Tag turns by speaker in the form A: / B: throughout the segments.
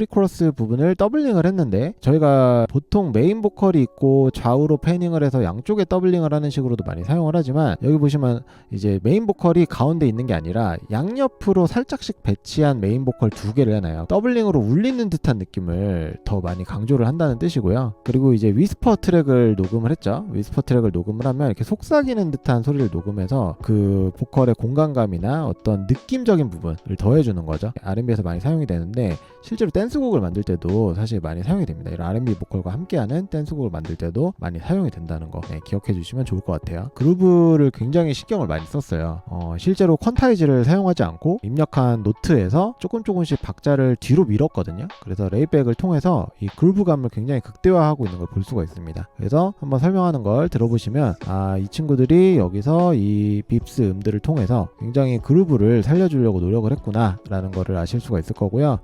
A: 프리코러스 부분을 더블링을 했는데 저희가 보통 메인 보컬이 있고 좌우로 패닝을 해서 양쪽에 더블링을 하는 식으로도 많이 사용을 하지만 여기 보시면 이제 메인 보컬이 가운데 있는 게 아니라 양옆으로 살짝씩 배치한 메인 보컬 두 개를 해놔요. 더블링으로 울리는 듯한 느낌을 더 많이 강조를 한다는 뜻이고요. 그리고 이제 위스퍼 트랙을 녹음을 했죠. 위스퍼 트랙을 녹음을 하면 이렇게 속삭이는 듯한 소리를 녹음해서 그 보컬의 공간감이나 어떤 느낌적인 부분을 더해주는 거죠. R&B에서 많이 사용이 되는데 실제로 댄스 곡을 만들 때도 사실 많이 사용이 됩니다. 이런 R&B 보컬과 함께하는 댄스곡을 만들 때도 많이 사용이 된다는 거 네, 기억해 주시면 좋을 것 같아요. 그루브를 굉장히 신경을 많이 썼어요. 어, 실제로 퀀타이즈를 사용하지 않고 입력한 노트에서 조금 조금씩 박자를 뒤로 밀었거든요. 그래서 레이백을 통해서 이 그루브감을 굉장히 극대화하고 있는 걸 볼 수가 있습니다. 그래서 한번 설명하는 걸 들어보시면 아, 이 친구들이 여기서 이 빕스 음들을 통해서 굉장히 그루브를 살려주려고 노력을 했구나라는 거를 아실 수가 있을 거고요.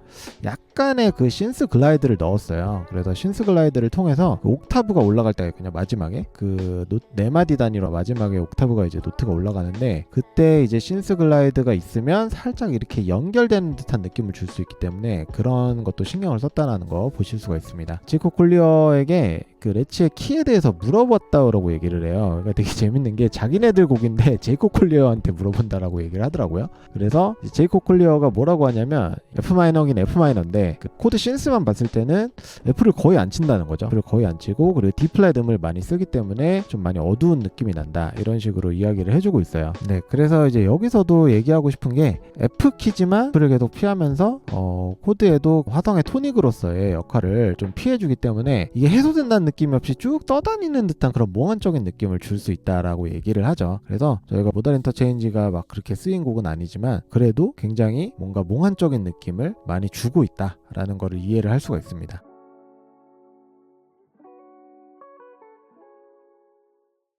A: 약간 의그 신스 글라이드를 넣었어요. 그래서 신스 글라이드를 통해서 그 옥타브가 올라갈 때 그냥 마지막에 그 노, 네 마디 단위로 마지막에 옥타브가 이제 노트가 올라가는데 그때 이제 신스 글라이드가 있으면 살짝 이렇게 연결되는 듯한 느낌을 줄 수 있기 때문에 그런 것도 신경을 썼다라는 거 보실 수가 있습니다. 지코 콜리어에게 그 레치의 키에 대해서 물어봤다라고 얘기를 해요. 그러니까 되게 재밌는 게 자기네들 곡인데 제이코 콜리어한테 물어본다라고 얘기를 하더라고요. 그래서 제이코 콜리어가 뭐라고 하냐면 F 마이너긴 F 마이너인데 그 코드 신스만 봤을 때는 F를 거의 안 친다는 거죠. F를 거의 안 치고 그리고 D 플랫 음을 많이 쓰기 때문에 좀 많이 어두운 느낌이 난다 이런 식으로 이야기를 해주고 있어요. 네, 그래서 이제 여기서도 얘기하고 싶은 게 F 키지만 F를 계속 피하면서 어, 코드에도 화성의 토닉으로서의 역할을 좀 피해주기 때문에 이게 해소된다는 느낌 이 없이 쭉 떠다니는 듯한 그런 몽환적인 느낌을 줄 수 있다라고 얘기를 하죠. 그래서 저희가 모던 인터체인지가 막 그렇게 쓰인 곡은 아니지만 그래도 굉장히 뭔가 몽환적인 느낌을 많이 주고 있다라는 거를 이해를 할 수가 있습니다.